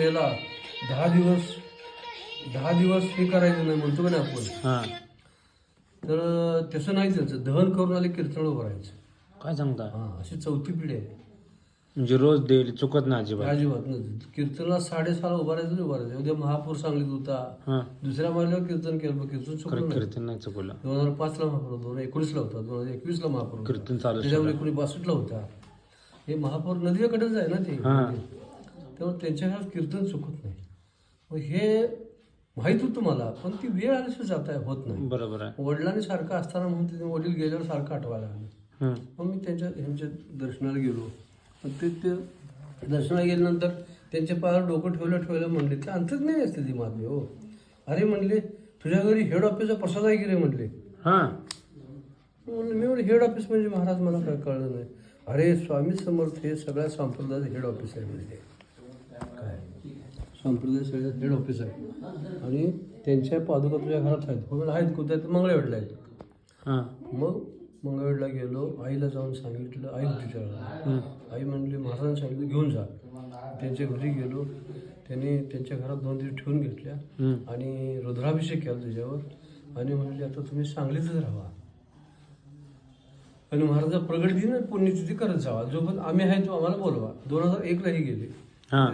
वेळेला दहा दिवस दहा दिवस हे करायचं नाही म्हणतो का नाही आपण? हा. तर तसं नाही त्याचं दहन करून आले कीर्तन भरायचं काय सांगता? हा अशी चौथी पिढी आहे. म्हणजे रोज डेली चुकत ना अजिबात. अजिबात नाही. कीर्तनला साडेसहाला उभारायचं नाही उभारायचं उद्या महापूर सांगलीत होता. हा. दुसऱ्या महिन्यावर कीर्तन केलं कीर्तन चुकलं खरं नाही. कीर्तन नाही चुकलं. दोन हजार पाचला महापूर होता दोन हजार एकोणीसला होता दोन हजार एकवीसला महापूर होता. कीर्तन चालू त्याच्यावर एकोणीस बासष्टला होता. हे महापौर नदीकडेच आहे ना ते? हा. त्यामुळे त्यांच्या घरात कीर्तन चुकत नाही. मग हे माहीत होतं मला पण ती वेळ आल्याशिवाय जाता होत नाही. बरोबर आहे. वडिलांनी सारखं असताना म्हणून वडील गेल्यावर सारखं आठवायला लागलं. मग मी त्यांच्या ह्यांच्या दर्शनाला गेलो. ते ते दर्शनाला गेल्यानंतर त्यांच्या पायावर डोकं ठेवलं ठेवलं म्हणले ते अंतच नाही असते ती मागे हो. अरे म्हणले तुझ्या घरी हेड ऑफिसचा प्रसाद आहे की रे म्हणले. हा. म्हणलं मी म्हणलं हेड ऑफिस म्हणजे महाराज मला काय कळलं नाही. अरे स्वामी समर्थ हे सगळ्या संप्रदायाचं हेड ऑफिस आहे म्हणजे संप्रदाय सगळ्यात हेड ऑफिस आहे आणि त्यांच्या पादुका तुझ्या घरात आहेत. म्हणलं आहेत कुठे आहेत मंगळवेडला आहेत. हा. मग मंगळवेडला गेलो आईला जाऊन सांगितलं आई त्यावेळेला आई म्हणली महाराजांनी सांगितलं घेऊन जा. त्यांच्या घरी गेलो. त्यांनी त्यांच्या घरात दोन दिवस ठेवून घेतल्या. आणि रुद्राभिषेक केला त्याच्यावर. आणि म्हणले आता तुम्ही सांगलीतच राहा. आणि महाराजा प्रगट दिन पुण्यतिथी करत जावा. जो पण आम्ही आहे तो आम्हाला बोलवा. दोन हजार एकलाही गेले. हा.